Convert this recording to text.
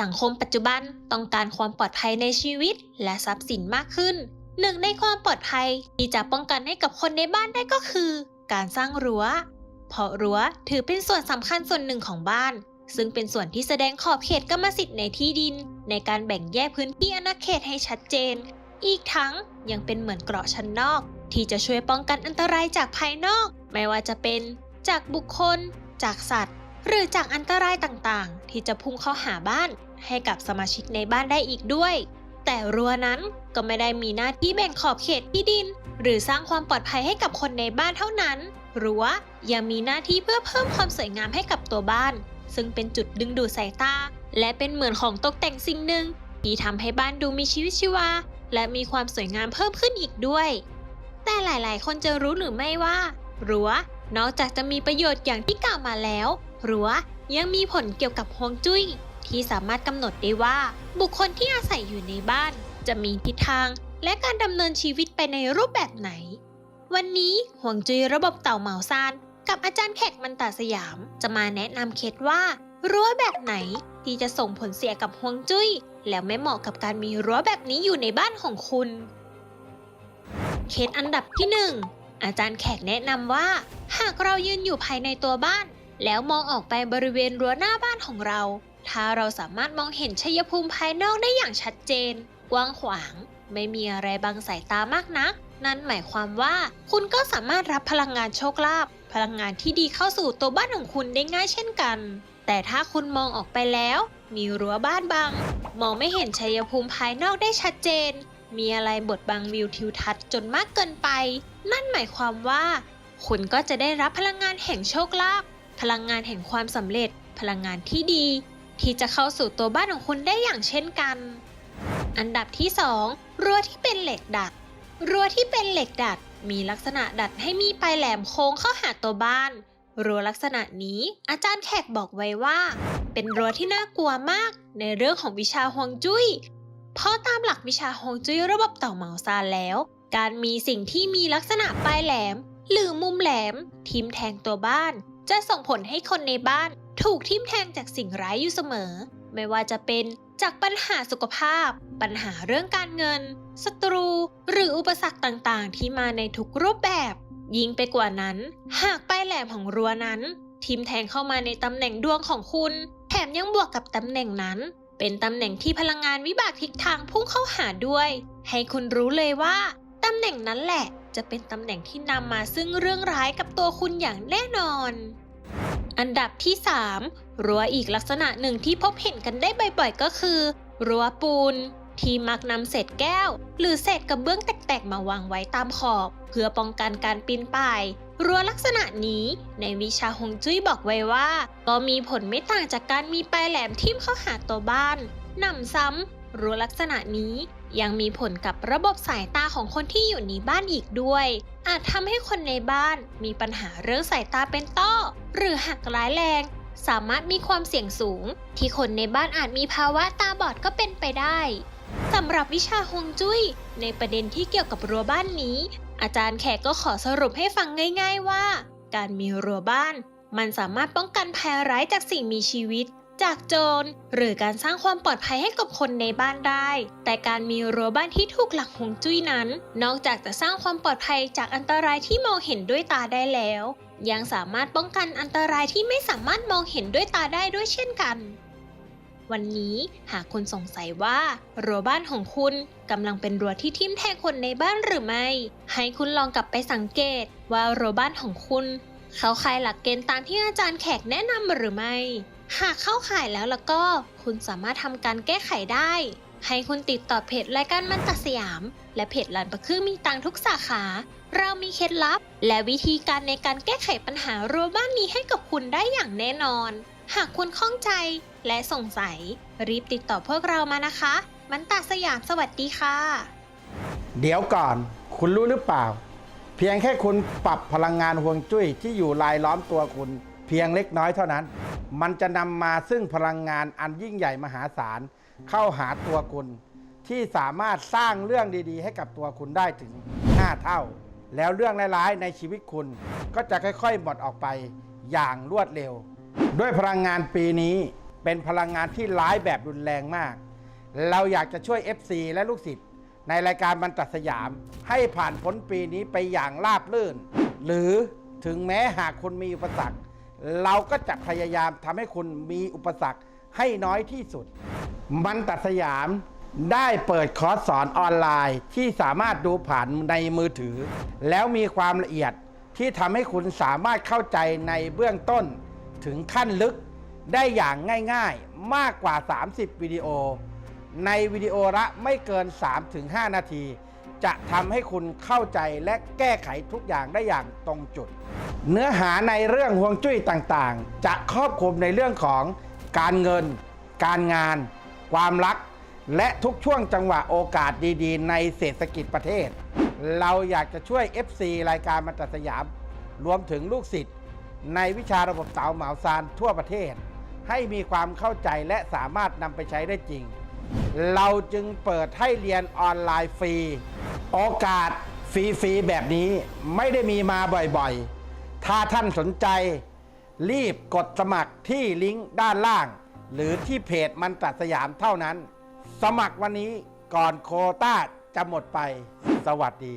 สังคมปัจจุบันต้องการความปลอดภัยในชีวิตและทรัพย์สินมากขึ้น หนึ่งในความปลอดภัยที่จะป้องกันให้กับคนในบ้านได้ก็คือ การสร้างรั้ว เพราะรั้วถือเป็นส่วนสำคัญส่วนหนึ่งของบ้าน ซึ่งเป็นส่วนที่แสดงขอบเขตกรรมสิทธิ์ในที่ดิน ในการแบ่งแยกพื้นที่อาณาเขตให้ชัดเจน อีกทั้งยังเป็นเหมือนเกราะชั้นนอก ที่จะช่วยป้องกันอันตรายจากภายนอก ไม่ว่าจะเป็น จากบุคคล จากสัตว์ หรือจากอันตรายต่างๆ ที่จะพุ่งเข้าหาบ้านให้กับสมาชิกในบ้านได้อีกด้วย แต่รั้วนั้นก็ไม่ได้มีหน้าที่แบ่งขอบเขตที่ดิน หรือสร้างความปลอดภัยให้กับคนในบ้านเท่านั้น รั้วยังมีหน้าที่เพื่อเพิ่มความสวยงามให้กับตัวบ้าน ซึ่งเป็นจุดดึงดูดสายตา และเป็นเหมือนของตกแต่งสิ่งหนึ่งที่ทำให้บ้านดูมีชีวิตชีวา และมีความสวยงามเพิ่มขึ้นอีกด้วย แต่หลายๆ คนจะรู้หรือไม่ว่ารั้วนอกจากจะมีประโยชน์อย่างที่กล่าวมาแล้ว รั้วยังมีผลเกี่ยวกับฮวงจุ้ย ที่สามารถกำหนดได้ว่า บุคคลที่อาศัยอยู่ในบ้าน จะมีทิศทางและการดำเนินชีวิตไปในรูปแบบไหน วันนี้ห่วงจุ้ยระบบเต่าเหมาซานกับอาจารย์แขกมันตาสยาม จะมาแนะนำเคล็ดว่า รั้วแบบไหนที่จะส่งผลเสียกับห่วงจุ้ย แล้วไม่เหมาะกับการมีรั้วแบบนี้อยู่ในบ้านของคุณ เคล็ดอันดับที่ 1 อาจารย์แขกแนะนำว่า หากเรายืนอยู่ภายในตัวบ้าน แล้วมองออกไปบริเวณรั้วหน้าบ้านของเรา ถ้าเราสามารถมองเห็นชัยภูมิภายนอกได้อย่างชัดเจน กว้างขวาง ไม่มีอะไรบังสายตามากนัก นั่นหมายความว่าคุณก็สามารถรับพลังงานโชคลาภพลังงานที่ดีเข้าสู่ตัวบ้านของคุณได้ง่ายเช่นกัน แต่ถ้าคุณมองออกไปแล้ว มีรั้วบ้านบัง มองไม่เห็นชัยภูมิภายนอกได้ชัดเจน มีอะไรบดบังวิวทิวทัศน์จนมากเกินไป นั่นหมายความว่า คุณก็จะได้รับพลังงานแห่งโชคลาภ พลังงานแห่งความสำเร็จ พลังงานที่ดี ที่จะเข้าสู่ตัวบ้านของคุณได้อย่างเช่นกัน อันดับที่ 2 รั้วที่เป็นเหล็กดัด รั้วที่เป็นเหล็กดัด มีลักษณะดัดให้มีปลายแหลมโค้งเข้าหาตัวบ้าน รั้วลักษณะนี้อาจารย์แขกบอกไว้ว่า เป็นรั้วที่น่ากลัวมากในเรื่องของวิชาฮวงจุ้ย เพราะตามหลักวิชาฮวงจุ้ยระบบเต่าเหมาซานแล้ว การมีสิ่งที่มีลักษณะปลายแหลม หรือมุมแหลมทิมแทงตัวบ้าน จะส่งผลให้คนในบ้านถูกทิมแทงจากสิ่งร้ายอยู่เสมอ ไม่ว่าจะเป็นจากปัญหาสุขภาพ ปัญหาเรื่องการเงิน ศัตรู หรืออุปสรรคต่างๆ ที่มาในทุกรูปแบบ ยิ่งไปกว่านั้น หากปลายแหลมของรั้วนั้น ทิมแทงเข้ามาในตำแหน่งดวงของคุณ แถมยังบวกกับตำแหน่งนั้น เป็นตำแหน่งที่พลังงานวิบากทิศทางพุ่งเข้าหาด้วย ให้คุณรู้เลยว่าำแหน่งนั้นแหละ จะเป็นตำแหน่งที่นำมาซึ่งเรื่องร้ายกับตัวคุณอย่างแน่นอน อันดับที่ 3 รั้วอีกลักษณะหนึ่งที่พบเห็นกันได้บ่อยๆ ก็คือ รั้วปูน ที่มักนำเศษแก้ว หรือเศษกระเบื้องแตกๆ มาวางไว้ตามขอบ เพื่อป้องกันการปีนป่ายรั้วลักษณะนี้ในวิชาฮงจุ้ยบอกไว้ว่า ก็มีผลไม่ต่างจากการมีปลายแหลมทิ่มเข้าหาตัวบ้านหนำซ้ำรั้วลักษณะนี้ ยังมีผลกับระบบสายตาของคนที่อยู่ในบ้านอีกด้วย อาจทำให้คนในบ้านมีปัญหาเรื่องสายตาเป็นต้อ หรือหักร้ายแรง สามารถมีความเสี่ยงสูง ที่คนในบ้านอาจมีภาวะตาบอดก็เป็นไปได้สำหรับวิชาฮวงจุ้ย ในประเด็นที่เกี่ยวกับรั้วบ้านนี้ อาจารย์แขกก็ขอสรุปให้ฟังง่าย ๆว่า การมีรั้วบ้าน มันสามารถป้องกันภัยร้ายจากสิ่งมีชีวิต จากโจร หรือการสร้างความปลอดภัยให้กับคนในบ้านได้ แต่การมีรั้วบ้านที่ถูกหลักฮวงจุ้ยนั้น นอกจากจะสร้างความปลอดภัยจากอันตรายที่มองเห็นด้วยตาได้แล้ว ยังสามารถป้องกันอันตรายที่ไม่สามารถมองเห็นด้วยตาได้ด้วยเช่นกันวันนี้หากคุณสงสัยว่ารั้วบ้านของคุณกำลังเป็นรั้วที่ทิ่มแทงคนในบ้านหรือไม่ ให้คุณลองกลับไปสังเกตว่ารั้วบ้านของคุณ เขาข่ายหลักเกณฑ์ตามที่อาจารย์แขกแนะนำหรือไม่ หากเข้าข่ายแล้วแล้วก็คุณสามารถทำการแก้ไขได้ ให้คุณติดต่อเพจรายการมันตัดสยาม และเพจหลานประคือมีตังทุกสาขา เรามีเคล็ดลับ และวิธีการในการแก้ไขปัญหารั้วบ้านนี้ให้กับคุณได้อย่างแน่นอน หากคุณข้องใจและสงสัย รีบติดต่อพวกเรามานะคะ มันตัดสยามสวัสดีค่ะ เดี๋ยวก่อนคุณรู้หรือเปล่า เพียงแค่คุณปรับพลังงานห่วงจุ้ยที่อยู่รายล้อมตัวคุณ พียงเล็กน้อยเท่านั้น มันจะนำมาซึ่งพลังงานอันยิ่งใหญ่มหาศาลเข้าหาตัวคุณ ที่สามารถสร้างเรื่องดีๆ ให้กับตัวคุณได้ถึง 5 เท่า แล้วเรื่องร้ายๆในชีวิตคุณ ก็จะค่อยๆหมดออกไปอย่างรวดเร็ว ด้วยพลังงานปีนี้เป็นพลังงานที่ร้ายแบบรุนแรงมาก เราอยากจะช่วย FC และลูกศิษย์ในรายการบรรทัดสยาม ให้ผ่านพ้นปีนี้ไปอย่างราบรื่น หรือถึงแม้หากคุณมีอุปสรรค เราก็จะพยายามทำให้คุณมีอุปสรรคให้น้อยที่สุด มันตัดสยามได้เปิดคอร์สสอนออนไลน์ที่สามารถดูผ่านในมือถือ แล้วมีความละเอียดที่ทำให้คุณสามารถเข้าใจในเบื้องต้น ถึงขั้นลึกได้อย่างง่ายๆ มากกว่า 30 วิดีโอ ในวิดีโอละไม่เกิน 3-5 นาที จะทำให้คุณเข้าใจและแก้ไขทุกอย่างได้อย่างตรงจุด เนื้อหาในเรื่องห่วงจุ้ยต่างๆ จะครอบคลุมในเรื่องของการเงิน การงาน ความรัก และทุกช่วงจังหวะโอกาสดีๆ ในเศรษฐกิจประเทศ เราอยากจะช่วย FC รายการมาตัดสยาม รวมถึงลูกศิษย์ในวิชาระบบเต๋าเหมาซานทั่วประเทศ ให้มีความเข้าใจและสามารถนำไปใช้ได้จริง เราจึงเปิดให้เรียนออนไลน์ฟรี โอกาสฟรีๆแบบนี้ไม่ได้มีมาบ่อยๆ ถ้าท่านสนใจ รีบกดสมัครที่ลิงก์ด้านล่าง หรือที่เพจมันตัดสยามเท่านั้น สมัครวันนี้ก่อนโคต้าจะหมดไป สวัสดี